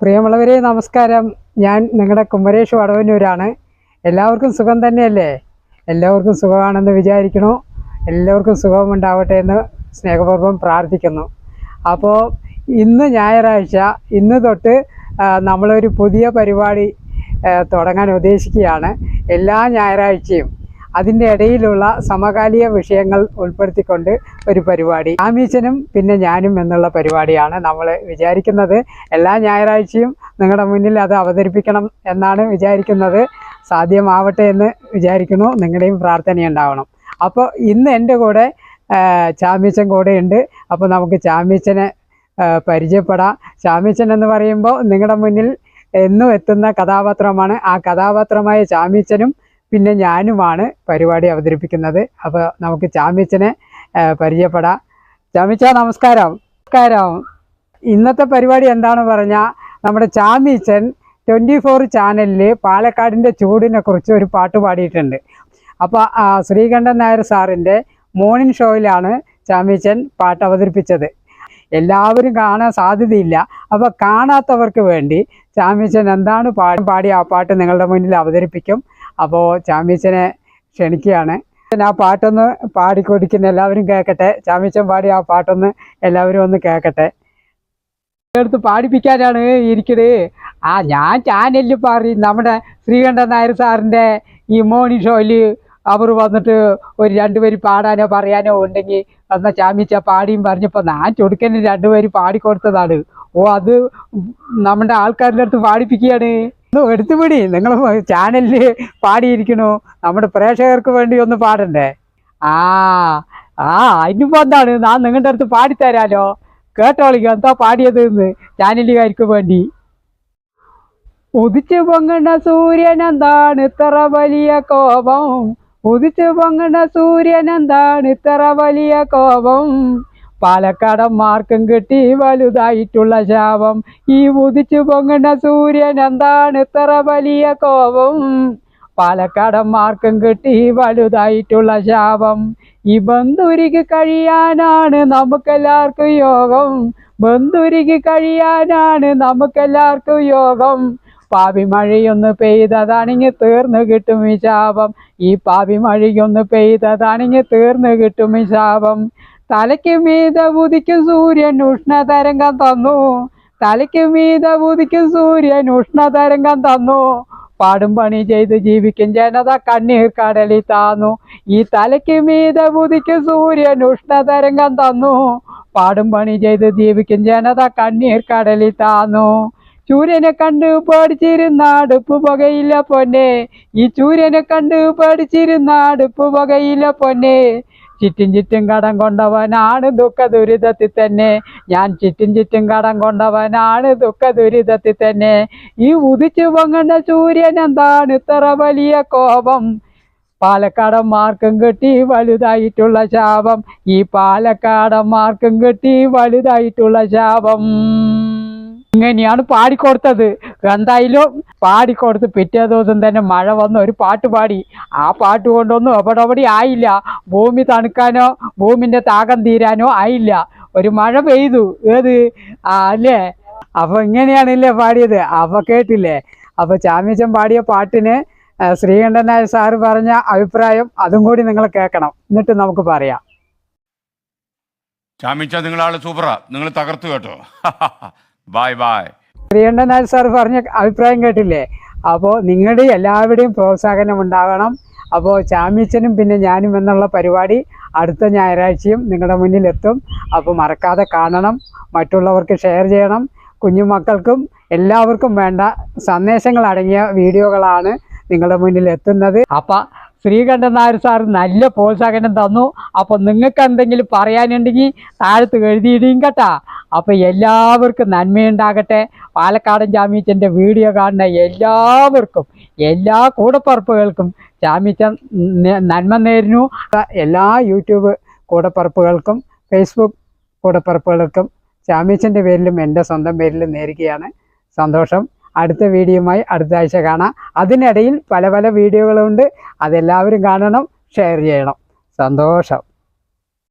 പ്രിയമുള്ളവരെ നമസ്കാരം. ഞാൻ നിങ്ങളുടെ കുമരേഷ് വടവന്നൂരാണ്. എല്ലാവർക്കും സുഖം തന്നെയല്ലേ? എല്ലാവർക്കും സുഖമാണെന്ന് വിചാരിക്കണു എല്ലാവർക്കും സുഖമുണ്ടാവട്ടെ എന്ന് സ്നേഹപൂർവം പ്രാർത്ഥിക്കുന്നു. അപ്പോൾ ഇന്ന് ഞായറാഴ്ച ഇന്ന് തൊട്ട് നമ്മളൊരു പുതിയ പരിപാടി തുടങ്ങാൻ ഉദ്ദേശിക്കുകയാണ്. എല്ലാ ഞായറാഴ്ചയും അതിന്റെ ഇടയിലുള്ള സമകാലിക വിഷയങ്ങൾ ഉൾപ്പെടുത്തിക്കൊണ്ട് ഒരു പരിപാടി. ആമീച്ചനും പിന്നെ ഞാനും എന്നുള്ള പരിപാടിയാണ് നമ്മൾ വിചാരിക്കുന്നത്. എല്ലാ ഞായറാഴ്ചയും നിങ്ങളുടെ മുന്നിൽ അത് അവതരിപ്പിക്കണം എന്നാണ് വിചാരിക്കുന്നത്. സാധ്യമാവട്ടെ എന്ന് വിചാരിക്കുന്നു. നിങ്ങളുടെയും പ്രാർത്ഥനയുണ്ടാവണം അപ്പോൾ ഇന്ന് എന്റെ കൂടെ ചാമീച്ചൻ കൂടെ ഉണ്ട്. അപ്പോൾ നമുക്ക് ചാമീച്ചനെ പരിചയപ്പെടാം. ചാമീച്ചൻ എന്ന് പറയുമ്പോൾ നിങ്ങളുടെ മുന്നിൽ എന്നും എത്തുന്ന കഥാപാത്രമാണ്. ആ കഥാപാത്രമായ ചാമീച്ചനും പിന്നെ ഞാനുമാണ് പരിപാടി അവതരിപ്പിക്കുന്നത്. അപ്പോൾ നമുക്ക് ചാമ്യച്ചനെ പരിചയപ്പെടാം. ചാമ്യച്ച നമസ്കാരം. നമസ്കാരം. ഇന്നത്തെ പരിപാടി എന്താണെന്ന് പറഞ്ഞാൽ നമ്മുടെ ചാമ്യച്ചൻ ട്വന്റി ഫോർ ചാനലിൽ പാലക്കാടിന്റെ ചൂടിനെ കുറിച്ച് ഒരു പാട്ട് പാടിയിട്ടുണ്ട്. അപ്പോൾ ശ്രീകണ്ഠൻ നായർ സാറിന്റെ മോർണിംഗ് ഷോയിലാണ് ചാമ്യച്ചൻ പാട്ട് അവതരിപ്പിച്ചത്. എല്ലാവരും കാണാൻ സാധ്യതയില്ല. അപ്പോൾ കാണാത്തവർക്ക് വേണ്ടി ചാമ്യച്ചൻ എന്താണ് പാടി പാടി ആ പാട്ട് നിങ്ങളുടെ മുന്നിൽ അവതരിപ്പിക്കും. അപ്പോൾ ചാമീച്ചനെ ക്ഷണിക്കുകയാണ്. ഞാൻ ആ പാട്ടൊന്ന് പാടിക്കൊടുക്കുന്ന എല്ലാവരും കേൾക്കട്ടെ. ചാമീച്ചൻ പാടി ആ പാട്ടൊന്ന് എല്ലാവരും ഒന്ന് കേൾക്കട്ടെ. എടുത്ത് പാടിപ്പിക്കാനാണ് ഇരിക്കണത് ആ ഞാൻ ചാനലിൽ പാറി നമ്മുടെ ശ്രീകണ്ഠൻ നായർ സാറിന്റെ ഈ മോർണിംഗ് ഷോയിൽ അവർ വന്നിട്ട് ഒരു രണ്ടുപേര് പാടാനോ പറയാനോ ഉണ്ടെങ്കിൽ വന്ന ചാമിച്ച പാടിയും പറഞ്ഞപ്പോൾ ഞാൻ ചൊടുക്കന് രണ്ടുപേര് പാടിക്കൊടുത്തതാണ്. ഓ അത് നമ്മുടെ ആൾക്കാരുടെ അടുത്ത് പാടിപ്പിക്കുകയാണ്. എടുത്തുപിടി നിങ്ങൾ ചാനലിൽ പാടിയിരിക്കണു നമ്മുടെ പ്രേക്ഷകർക്ക് വേണ്ടി ഒന്ന് പാടണ്ടേ? ആ ആ അതിനിപ്പോ എന്താണ്? ഞാൻ നിങ്ങളുടെ അടുത്ത് പാടിത്തരാലോ. കേട്ടോളിക്ക് എന്താ പാടിയത് എന്ന് ചാനലുകാർക്ക് വേണ്ടി. ഉദിച്ചു പൊങ്ങണ സൂര്യൻ എന്താണ്? ഇത്ര വലിയ കോപം. ഉദിച്ചു പൊങ്ങണ സൂര്യൻ എന്താണ്? ഇത്ര വലിയ കോപം. പാലക്കാടന്മാർക്കും കിട്ടി വലുതായിട്ടുള്ള ശാപം. ഈ ഉദിച്ചു പൊങ്ങണ സൂര്യൻ എന്താണ് ഇത്ര വലിയ കോപം? പാലക്കാടന്മാർക്കും കിട്ടി വലുതായിട്ടുള്ള ശാപം. ഈ ബന്ധുരിക്ക് കഴിയാനാണ് നമുക്കെല്ലാവർക്കും യോഗം. ബന്ധുരിക്ക് കഴിയാനാണ് നമുക്കെല്ലാവർക്കും യോഗം. പാവി മഴയൊന്ന് പെയ്തതാണെങ്കിൽ തീർന്നു കിട്ടും ഈ ശാപം. ഈ പാവി മഴയൊന്ന് പെയ്തതാണെങ്കിൽ തീർന്നു കിട്ടും ഈ ശാപം. തലയ്ക്ക് മീത ഉദിക്കും സൂര്യൻ ഉഷ്ണതരംഗം തന്നു. തലയ്ക്ക് മീത ഉദിക്കും സൂര്യൻ ഉഷ്ണതരംഗം തന്നു. പാടും പണി ചെയ്ത് ജീവിക്കും ജനത കണ്ണീർ കടലിൽ താന്നു. ഈ തലയ്ക്ക് മീത ഉദിക്കും സൂര്യൻ ഉഷ്ണതരംഗം തന്നു. പാടും പണി ചെയ്ത് ജീവിക്കും ജനത കണ്ണീർ കടലിൽ താന്നു. ചൂര്യനെ കണ്ട് പേടിച്ചിരുന്ന അടുപ്പ് പുകയില്ല പൊന്നെ. ഈ ചൂര്യനെ കണ്ട് പേടിച്ചിരുന്ന അടുപ്പ് പുകയില്ല പൊന്നെ. ചുറ്റും ചുറ്റും കടം കൊണ്ടവനാണ് ദുഃഖ ദുരിതത്തിൽ തന്നെ ഞാൻ ചുറ്റും ചുറ്റും കടം കൊണ്ടവനാണ് ദുഃഖ ദുരിതത്തിൽ തന്നെ ഈ ഉദിച്ചു പൊങ്ങുന്ന സൂര്യൻ എന്താണ്? ഇത്ര വലിയ കോപം. പാലക്കാടന്മാർക്കും കിട്ടി വലുതായിട്ടുള്ള ശാപം. ഈ പാലക്കാടന്മാർക്കും കിട്ടി വലുതായിട്ടുള്ള ശാപം. ഇങ്ങനെയാണ് പാടിക്കൊടുത്തത്. എന്തായാലും പാടിക്കൊടുത്ത് പിറ്റേ ദിവസം തന്നെ മഴ വന്ന് ഒരു പാട്ട് പാടി. ആ പാട്ട് കൊണ്ടൊന്നും എവിടെവിടെ എവിടെ ആയില്ല. ഭൂമി തണുക്കാനോ ഭൂമിന്റെ താകം തീരാനോ ആയില്ല. ഒരു മഴ പെയ്തു. ഏത്? ആ അല്ലേ? അപ്പൊ ഇങ്ങനെയാണല്ലേ പാടിയത്? അപ്പൊ കേട്ടില്ലേ? അപ്പൊ ചാമ്യച്ചൻ പാടിയ പാട്ടിന് ശ്രീകണ്ഠൻ നായർ സാറ് പറഞ്ഞ അഭിപ്രായം അതും കൂടി നിങ്ങൾ കേൾക്കണം. എന്നിട്ട് നമുക്ക് പറയാം. ചാമ്യച്ച നിങ്ങളാൾ സൂപ്പറാ. നിങ്ങൾ തകർത്തു കേട്ടോ. ബൈ ശ്രീകണ്ഠൻ നായർ സാർ പറഞ്ഞ അഭിപ്രായം കേട്ടില്ലേ? അപ്പോൾ നിങ്ങളുടെ എല്ലാവരുടെയും പ്രോത്സാഹനം ഉണ്ടാകണം. അപ്പോൾ ചാമ്യച്ചനും പിന്നെ ഞാനും എന്നുള്ള പരിപാടി അടുത്ത ഞായറാഴ്ചയും നിങ്ങളുടെ മുന്നിൽ എത്തും. അപ്പോൾ മറക്കാതെ കാണണം. മറ്റുള്ളവർക്ക് ഷെയർ ചെയ്യണം. കുഞ്ഞുമക്കൾക്കും എല്ലാവർക്കും വേണ്ട സന്ദേശങ്ങൾ അടങ്ങിയ വീഡിയോകളാണ് നിങ്ങളുടെ മുന്നിൽ എത്തുന്നത്. അപ്പം ശ്രീകണ്ഠൻ നായർ സാർ നല്ല പ്രോത്സാഹനം തന്നു. അപ്പോൾ നിങ്ങൾക്ക് എന്തെങ്കിലും പറയാനുണ്ടെങ്കിൽ താഴത്ത് എഴുതിയിടും കേട്ടാ. അപ്പോൾ എല്ലാവർക്കും നന്മയുണ്ടാകട്ടെ. പാലക്കാടൻ ജാമ്യച്ചന്റെ വീഡിയോ കാണുന്ന എല്ലാവർക്കും എല്ലാ കൂടപ്പറപ്പുകൾക്കും ജാമ്യച്ചൻ നന്മ നേരുന്നു. എല്ലാ യൂട്യൂബ് കൂടപ്പറപ്പുകൾക്കും ഫേസ്ബുക്ക് കൂടപ്പറപ്പുകൾക്കും ജാമ്യച്ചന്റെ പേരിലും എന്റെ സ്വന്തം പേരിലും നേരുകയാണ്. സന്തോഷം. അടുത്ത വീഡിയോയുമായി അടുത്ത ആഴ്ച കാണാം. അതിനിടയിൽ പല പല വീഡിയോകളുണ്ട്. അതെല്ലാവരും കാണണം ഷെയർ ചെയ്യണം. സന്തോഷം.